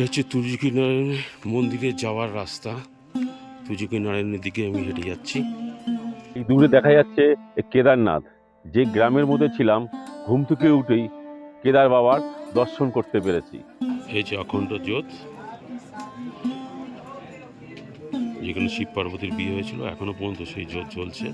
এ হচ্ছে তুর্যকি নারায়ণ মন্দিরে যাওয়ার রাস্তা। তুর্যকি নারায়ণের দিকে আমি হেঁটে যাচ্ছি। এই দূরে দেখা যাচ্ছে কেদারনাথ। যে গ্রামের মধ্যে ছিলাম ঘুম থেকে উঠেই কেদার বাবার দর্শন করতে পেরেছি। এই যে অখণ্ড জোত যেখানে শিব পার্বতীর বিয়ে হয়েছিল এখনও পর্যন্ত সেই জোত চলছে।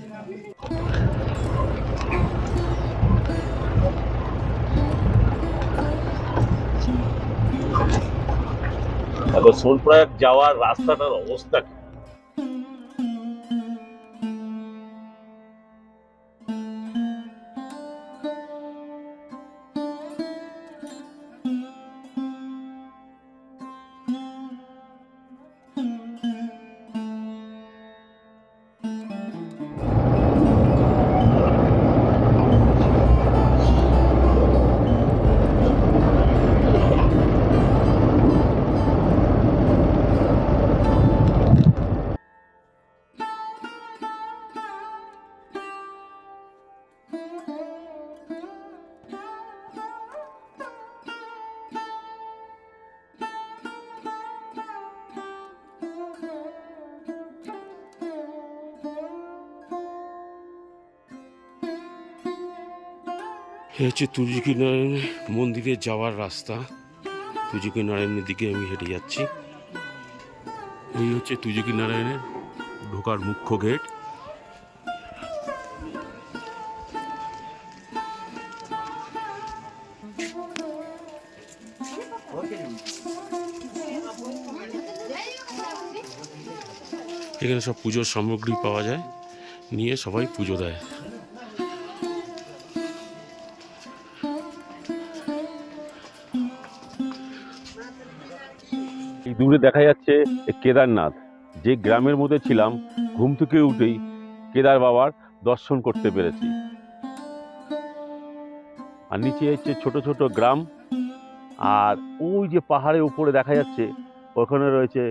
এখন সোনপ্রয়াগ যাওয়ার রাস্তাটার অবস্থা কি? হচ্ছে তুর্যকি নারায়ণ মন্দিরে যাওয়ার রাস্তা। তুর্যকি নারায়ণের দিকে আমি হেঁটে যাচ্ছি। এই হচ্ছে তুর্যকি নারায়ণের ঢোকার মুখ্য গেট। এখানে সব পুজোর সামগ্রী পাওয়া যায়। নিয়ে সবাই পুজো দেয়। দূরে দেখা যাচ্ছে কেদারনাথ। যে গ্রামের মধ্যে ছিলাম, ঘুম থেকে উঠেই কেদার বাবার দর্শন করতে পেরেছি। আর নিচে হচ্ছে ছোট ছোট গ্রাম, আর ওই যে পাহাড়ের উপরে দেখা যাচ্ছে, ওখানে রয়েছে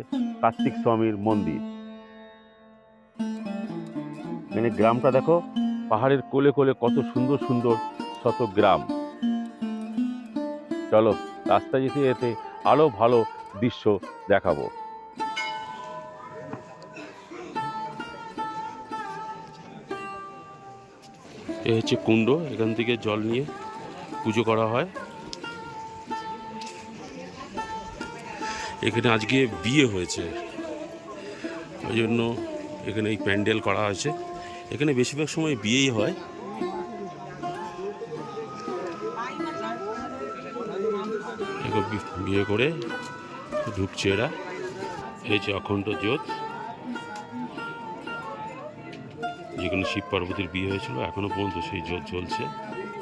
কার্তিক স্বামীর মন্দির। মানে গ্রামটা দেখো, পাহাড়ের কোলে কোলে কত সুন্দর সুন্দর শত গ্রাম। চলো, রাস্তা যেতে যেতে আরও ভালো দৃশ্য দেখাবো। এ হচ্ছে কুণ্ড, এখান থেকে জল নিয়ে পুজো করা হয়। এখানে আজকে বিয়ে হয়েছে। ওই জন্য এখানে এই প্যান্ডেল করা হয়েছে। এখানে বেশিরভাগ সময় বিয়েই হয়। বিয়ে করে ঢুকছে এরা। এই যে অখণ্ড জোত যেখানে শিব পার্বতীর বিয়ে হয়েছিল, এখনও পর্যন্ত সেই জোত চলছে।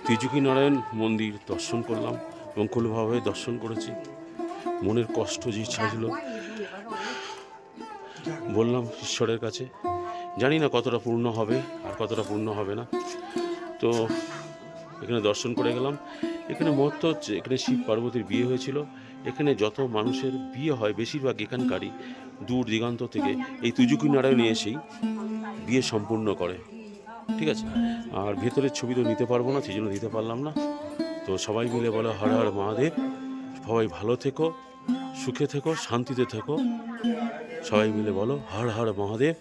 তিজুকি নারায়ণ মন্দির দর্শন করলাম মঙ্গলভাবে দর্শন করেছি। মনের কষ্ট যে ইচ্ছা ছিল, বললাম ঈশ্বরের কাছে, জানি না কতটা পূর্ণ হবে আর কতটা পূর্ণ হবে না। তো এখানে দর্শন করে গেলাম। এখানে মহত্ব হচ্ছে, এখানে শিব পার্বতীর বিয়ে হয়েছিল। এখানে যত মানুষের বিয়ে হয়, বেশিরভাগ এখানকারই দূর দিগান্ত থেকে এই তুজুকি নারায়ণে এসেই বিয়ে সম্পূর্ণ করে। ঠিক আছে? আর ভেতরের ছবি তো নিতে পারব না, সেই জন্য দিতে পারলাম না। তো সবাই মিলে বলে, হর হর মহাদেব, সবাই ভালো থেকো, সুখে থেকো, শান্তিতে থেকো। সবাই মিলে বলো, হর হর মহাদেব।